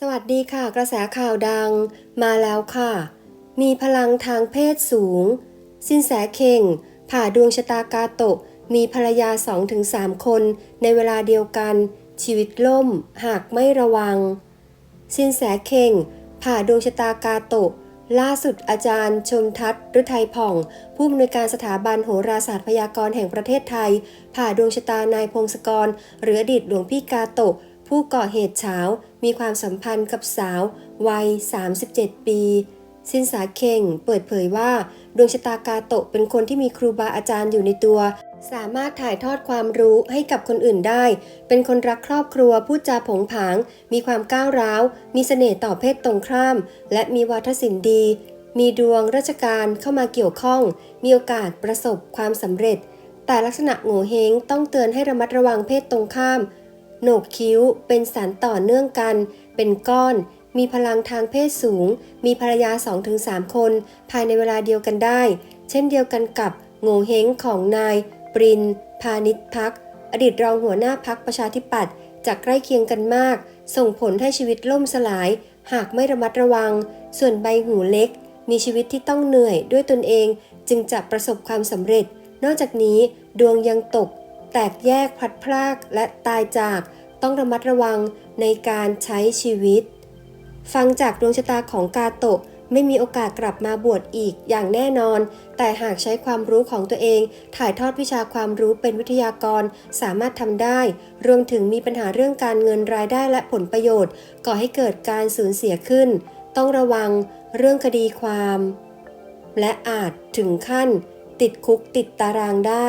สวัสดีค่ะ กระแสข่าวดังมาแล้วค่ะ มีพลังทางเพศสูง สินแสเข่ง ผ่าดวงชะตากาโตะ มีภรรยา 2-3 คน ในเวลาเดียวกัน ชีวิตล่ม หากไม่ระวัง สินแสเข่ง ผ่าดวงชะตากาโตะ ล่าสุดอาจารย์ ชมทัศน์ฤทัยผ่อง ผู้อำนวยการสถาบันโหราศาสตร์พยากรณ์แห่งประเทศไทย ผ่าดวงชะตานายพงศกร หรืออดีตหลวงพี่กาโตะ ผู้ก่อเหตุเช้ามีความสัมพันธ์กับสาววัย 37 ปี สินสาเข่งเปิดเผยว่า ดวงชะตากาโตะเป็นคนที่มีครูบาอาจารย์อยู่ในตัว สามารถถ่ายทอดความรู้ให้กับคนอื่นได้ เป็นคนรักครอบครัวพูดจาผงผาง มีความก้าวร้าว มีเสน่ห์ต่อเพศตรงข้าม และมีวาทศิลป์ดี มีดวงราชการเข้ามาเกี่ยวข้อง มีโอกาสประสบความสำเร็จ แต่ลักษณะโง่เฮงต้องเตือนให้ระมัดระวังเพศตรงข้าม โหนกคิ้วเป็นสารต่อเนื่องกัน เป็นก้อน มีพลังทางเพศสูง มีภรรยา 2-3 คน ภายในเวลาเดียวกันได้ เช่นเดียวกันกับโง่เฮงของนาย ปริน พาณิชพัก อดีตรองหัวหน้าพักประชาธิปัตย์จากใกล้เคียงกันมาก ส่งผลให้ชีวิตล่มสลาย หากไม่ระมัดระวัง ส่วนใบหูเล็ก มีชีวิตที่ต้องเหนื่อยด้วยตนเอง จึงจะประสบความสำเร็จ นอกจากนี้ดวงยังตก แตกแยกพัดพรากและตายจากต้องระมัดระวังในการใช้ชีวิต ฟังจากดวงชะตาของกาโตะไม่มีโอกาสกลับมาบวชอีกอย่างแน่นอน แต่หากใช้ความรู้ของตัวเอง ถ่ายทอดวิชาความรู้เป็นวิทยากรสามารถทำได้ รวมถึงมีปัญหาเรื่องการเงินรายได้และผลประโยชน์ ก่อให้เกิดการสูญเสียขึ้น ต้องระวังเรื่องคดีความ และอาจถึงขั้น ติดคุกติดตารางได้